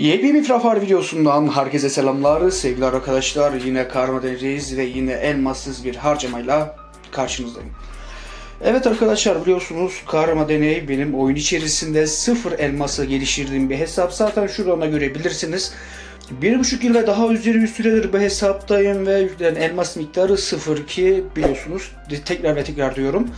Yepyeni bir Frafar videosundan herkese selamlar sevgili arkadaşlar. Yine karma deneriz ve yine elmassız bir harcamayla karşınızdayım. Evet arkadaşlar biliyorsunuz karma deney benim oyun içerisinde sıfır elması geliştirdiğim bir hesap. Zaten şuradan görebilirsiniz. Bir buçuk yıl ve daha üzeri bir süredir bu hesaptayım ve yüklenen elmas miktarı sıfır ki biliyorsunuz tekrar ve tekrar diyorum.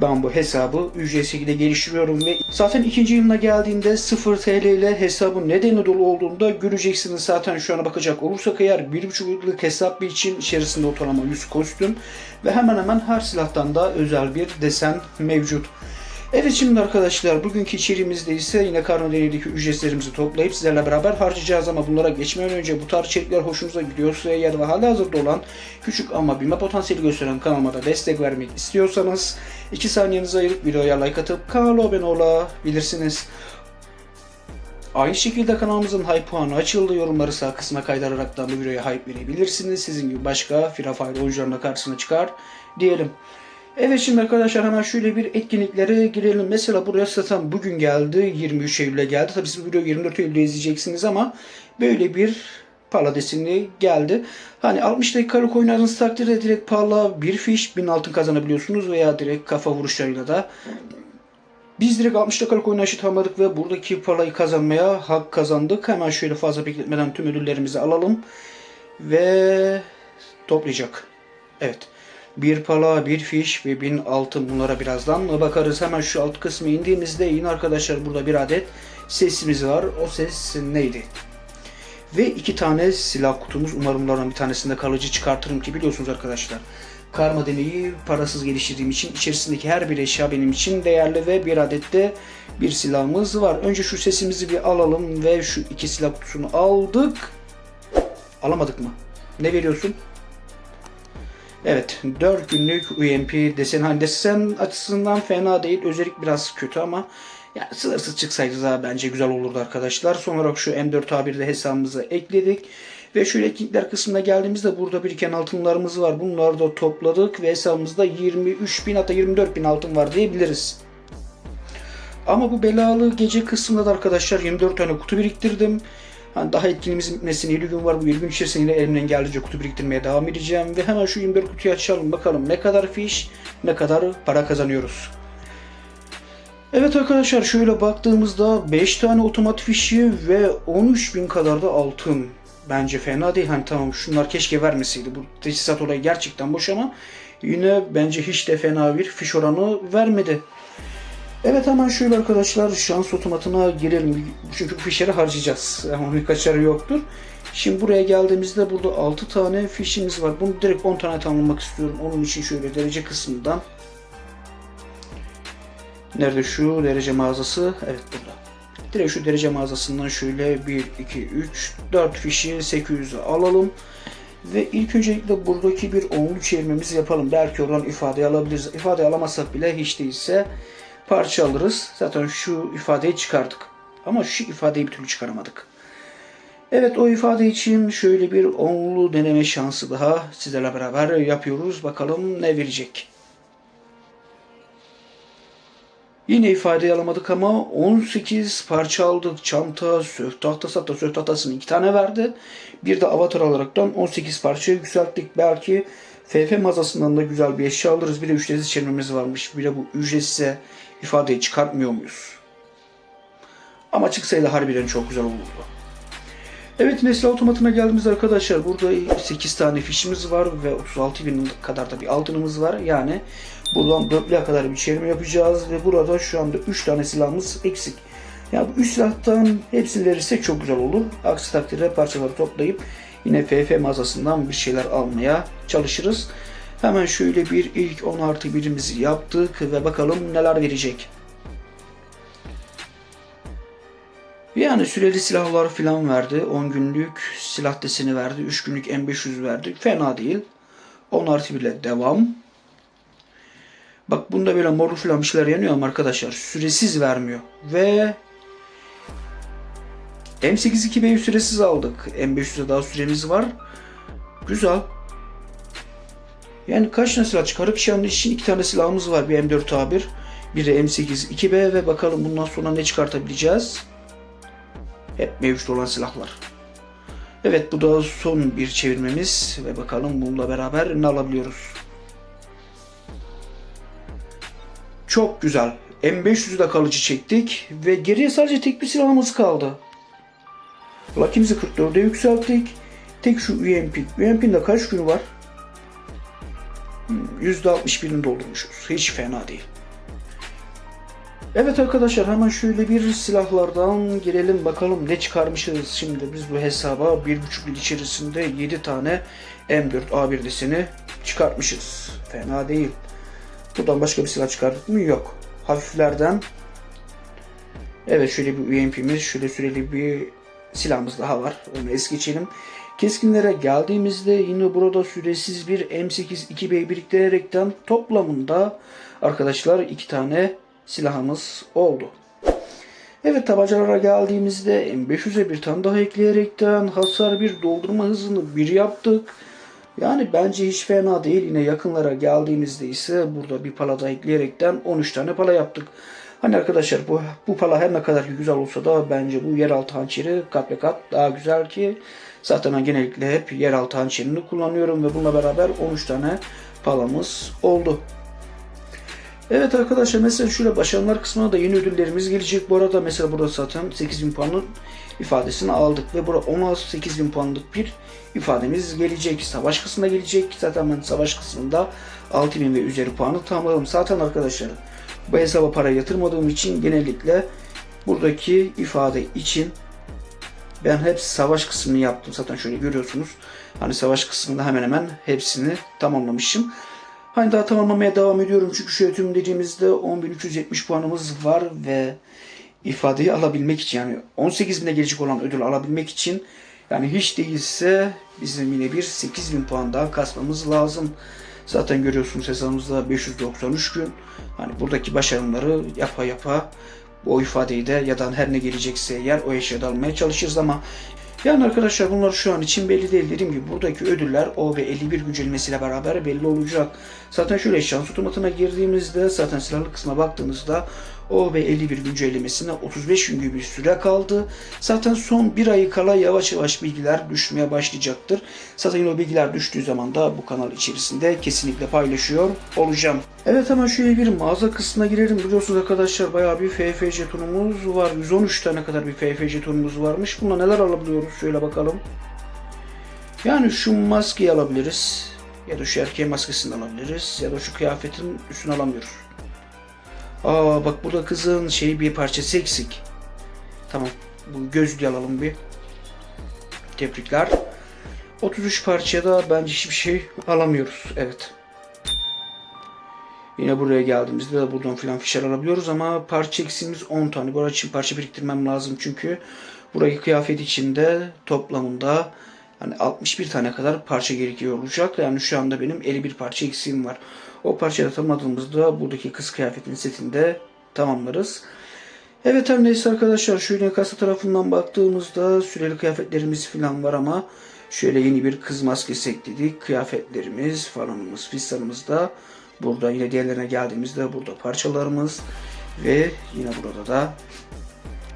Ben bu hesabı ücretsiz şekilde geliştiriyorum ve zaten ikinci yılına geldiğinde 0 TL ile hesabın nedenle dolu olduğunu da göreceksiniz. Zaten şu ana bakacak olursak eğer bir buçuk yıllık hesap için içerisinde ortalama 100 kostüm ve hemen hemen her silahtan da özel bir desen mevcut. Evet şimdi arkadaşlar bugünkü içeriğimizde ise yine karma deneyindeki ücretlerimizi toplayıp sizlerle beraber harcayacağız ama bunlara geçmeden önce bu tarz içerikler hoşunuza gidiyorsa eğer ve hala hazırda olan küçük ama bilme potansiyeli gösteren kanalıma da destek vermek istiyorsanız 2 saniyenizi ayırıp videoya like atıp kanala abone olabilirsiniz. Aynı şekilde kanalımızın hype puanı açıldı. Yorumları sağ kısma kaydırarak da bu videoya hype verebilirsiniz. Sizin gibi başka Free Fire oyuncularına karşısına çıkar diyelim. Evet şimdi arkadaşlar hemen şöyle bir etkinliklere girelim. Mesela buraya zaten bugün geldi. 23 Eylül'e geldi. Tabii siz videoyu 24 Eylül'de izleyeceksiniz ama böyle bir deseni geldi. Hani 60 dakikalık oynadığınız takdirde direkt pala bir fiş 1000 altın kazanabiliyorsunuz veya direkt kafa vuruşlarıyla da biz direkt 60 dakikalık oynaşı tamamladık ve buradaki parayı kazanmaya hak kazandık. Hemen şöyle fazla bekletmeden tüm ödüllerimizi alalım. Ve toplayacak. Evet. Bir pala, bir fiş ve bin altın bunlara birazdan bakarız. Hemen şu alt kısmı indiğimizde yine arkadaşlar burada bir adet sesimiz var. O ses neydi? Ve iki tane silah kutumuz. Umarım bunlardan bir tanesinde kalıcı çıkartırım ki biliyorsunuz arkadaşlar. Karma deneyi parasız geliştirdiğim için içerisindeki her bir eşya benim için değerli ve bir adet de bir silahımız var. Önce şu sesimizi bir alalım ve şu iki silah kutusunu aldık. Alamadık mı? Ne veriyorsun? Evet 4 günlük UMP desen hani desen açısından fena değil. Özellik biraz kötü ama yani sınırsız çıksaydı daha bence güzel olurdu arkadaşlar. Son olarak şu M4A1'de hesabımıza ekledik. Ve şu etkinlikler kısmına geldiğimizde burada biriken altınlarımız var. Bunları da topladık ve hesabımızda 23 bin hatta 24 bin altın var diyebiliriz. Ama bu belalı gece kısmında da arkadaşlar 24 tane kutu biriktirdim. Hani daha etkinliğimizin bitmesine 7 gün var. Bu 7 gün içerisinde yine elimden geldiğince kutu biriktirmeye devam edeceğim. Ve hemen şu 24 kutuyu açalım. Bakalım ne kadar fiş, ne kadar para kazanıyoruz. Evet arkadaşlar şöyle baktığımızda 5 tane otomatik fişi ve 13 bin kadar da altın. Bence fena değil. Hani tamam şunlar keşke vermeseydi. Bu teçhizat olayı gerçekten boş ama yine bence hiç de fena bir fiş oranı vermedi. Evet hemen şöyle arkadaşlar şans otomatına girelim. Çünkü fişleri harcayacağız. Ama bir kaçarı yoktur. Şimdi buraya geldiğimizde burada 6 tane fişimiz var. Bunu direkt 10 tane tamamlamak istiyorum. Onun için şöyle derece kısmından. Nerede şu derece mağazası? Evet burada. Direkt şu derece mağazasından şöyle 1, 2, 3, 4 fişi 800'e alalım. Ve ilk öncelikle buradaki bir onlu çevirmemizi yapalım. Belki oradan ifade alabiliriz. İfade alamazsak bile hiç değilse parça alırız. Zaten şu ifadeyi çıkardık. Ama şu ifadeyi bir türlü çıkaramadık. Evet o ifade için şöyle bir onlu deneme şansı daha sizlerle beraber yapıyoruz. Bakalım ne verecek. Yine ifadeyi alamadık ama 18 parça aldık. Çanta, sök tahtası hatta sök tahtasını 2 tane verdi. Bir de avatar alaraktan 18 parça yükselttik. Belki FF mağazasından da güzel bir eşya alırız. Bir de ücretsiz çevirmemiz varmış. Bir de bu ücretsize ifadeyi çıkartmıyor muyuz? Ama çıksaydı harbiden çok güzel olurdu. Evet nesne otomatına geldiğimiz arkadaşlar burada 8 tane fişimiz var ve 36 bin kadar da bir altınımız var. Yani buradan dörtlüğe kadar bir çevirme yapacağız ve burada şu anda 3 tane silahımız eksik. Yani bu 3 silahtan hepsini verirsek çok güzel olur. Aksi takdirde parçaları toplayıp yine FF mağazasından bir şeyler almaya çalışırız. Hemen şöyle bir ilk 10 artı 1'imizi yaptık ve bakalım neler verecek. Yani süreli silahlar falan verdi. 10 günlük silah deseni verdi. 3 günlük M500 verdi. Fena değil. 10 artı bile devam. Bak bunda böyle morlu falan bir şeyler yanıyor ama arkadaşlar süresiz vermiyor. Ve M82B'yi süresiz aldık. M500'e daha süremiz var. Güzel. Yani kaç tane silah çıkarıp anda için iki tane silahımız var. Bir M4A1, bir de M8 2B ve bakalım bundan sonra ne çıkartabileceğiz. Hep mevcut olan silahlar. Evet bu da son bir çevirmemiz ve bakalım bununla beraber ne alabiliyoruz. Çok güzel. M500'ü de kalıcı çektik ve geriye sadece tek bir silahımız kaldı. Lucky'mizi 44'e yükselttik. Tek şu UMP. UMP'nin de kaç günü var? Hmm, %61'ini doldurmuşuz. Hiç fena değil. Evet arkadaşlar hemen şöyle bir silahlardan girelim bakalım ne çıkarmışız şimdi biz bu hesaba bir buçuk yıl içerisinde 7 tane M4 A1'lisini çıkartmışız. Fena değil. Buradan başka bir silah çıkardık mı? Yok. Hafiflerden Evet şöyle bir UMP'miz, şöyle süreli bir silahımız daha var. Onu es geçelim. Keskinlere geldiğimizde yine burada süresiz bir M8 2B biriktirerekten toplamında arkadaşlar iki tane silahımız oldu. Evet tabancalara geldiğimizde M500'e bir tane daha ekleyerekten hasar bir doldurma hızını bir yaptık. Yani bence hiç fena değil. Yine yakınlara geldiğimizde ise burada bir pala da ekleyerekten 13 tane pala yaptık. Hani arkadaşlar bu, bu pala her ne kadar güzel olsa da bence bu yeraltı hançeri kat ve kat daha güzel ki zaten ben genellikle hep yeraltı hançerini kullanıyorum ve bununla beraber 13 tane palamız oldu. Evet arkadaşlar mesela şöyle başarılar kısmına da yeni ödüllerimiz gelecek. Bu arada mesela burada zaten 8000 puanın ifadesini aldık ve burada 16 8000 puanlık bir ifademiz gelecek. Savaş kısmına gelecek. Zaten ben savaş kısmında 6000 ve üzeri puanı tamamladım. Zaten arkadaşlar bu hesaba para yatırmadığım için genellikle buradaki ifade için ben hep savaş kısmını yaptım. Zaten şöyle görüyorsunuz. Hani savaş kısmında hemen hemen hepsini tamamlamışım. Hani daha tamamlamaya devam ediyorum çünkü şu tüm dediğimizde 10.370 puanımız var ve ifadeyi alabilmek için yani 18.000'e gelecek olan ödül alabilmek için yani hiç değilse bizim yine bir 8.000 puan daha kasmamız lazım. Zaten görüyorsunuz hesabımızda 593 gün. Hani buradaki başarımları yapa yapa o ifadeyi de ya da her ne gelecekse yer o eşyada almaya çalışırız ama yani arkadaşlar bunlar şu an için belli değil. Dediğim gibi buradaki ödüller O ve 51 güncellemesiyle beraber belli olacak. Zaten şöyle şans otomatına girdiğimizde zaten silahlı kısmına baktığınızda O ve 51 güncellemesine 35 gün gibi bir süre kaldı. Zaten son bir ayı kala yavaş yavaş bilgiler düşmeye başlayacaktır. Zaten o bilgiler düştüğü zaman da bu kanal içerisinde kesinlikle paylaşıyor olacağım. Evet hemen şöyle bir mağaza kısmına girelim. Biliyorsunuz arkadaşlar bayağı bir FF jetonumuz var. 113 tane kadar bir FF jetonumuz varmış. Bunda neler alabiliyoruz? Şöyle bakalım. Yani şu maskeyi alabiliriz. Ya da şu erkeğin maskesini alabiliriz. Ya da şu kıyafetin üstünü alamıyoruz. Aa bak burada kızın şeyi bir parçası eksik. Tamam. Bu gözlüğü alalım bir. Tebrikler. 33 parçaya da bence hiçbir şey alamıyoruz. Evet. Yine buraya geldiğimizde de buradan filan fişer alabiliyoruz ama parça eksiğimiz 10 tane. Bu için parça biriktirmem lazım çünkü burayı kıyafet içinde toplamında hani 61 tane kadar parça gerekiyor olacak. Yani şu anda benim 51 parça eksiğim var. O parçayı da tamamladığımızda buradaki kız kıyafetin setinde tamamlarız. Evet her neyse arkadaşlar şöyle kasa tarafından baktığımızda süreli kıyafetlerimiz falan var ama şöyle yeni bir kız maskesi ekledik. Kıyafetlerimiz falanımız fistanımız da burada yine diğerlerine geldiğimizde burada parçalarımız ve yine burada da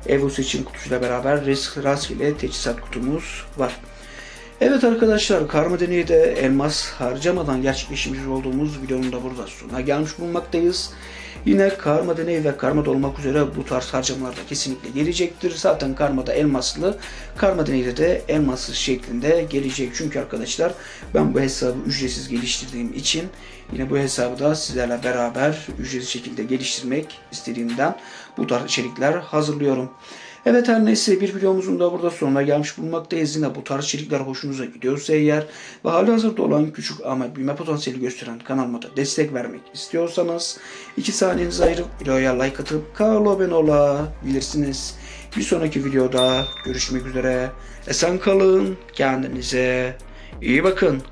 Evo seçim kutusuyla beraber rastgele teçhizat kutumuz var. Evet arkadaşlar karma deneyi de elmas harcamadan gerçekleştirmiş olduğumuz videonun da burada sonuna gelmiş bulunmaktayız. Yine karma deneyi ve karmada olmak üzere bu tarz harcamalar da kesinlikle gelecektir. Zaten karmada elmaslı, karma deneyde de elmassız şeklinde gelecek. Çünkü arkadaşlar ben bu hesabı ücretsiz geliştirdiğim için yine bu hesabı da sizlerle beraber ücretsiz şekilde geliştirmek istediğimden bu tarz içerikler hazırlıyorum. Evet her neyse bir videomuzun da burada sonuna gelmiş bulunmaktayız. Yine bu tarz içerikler hoşunuza gidiyorsa eğer ve hali hazırda olan küçük ama büyüme potansiyeli gösteren kanalıma da destek vermek istiyorsanız 2 saniyenizi ayırıp videoya like atıp kanala abone olabilirsiniz. Bir sonraki videoda görüşmek üzere. Esen kalın. Kendinize iyi bakın.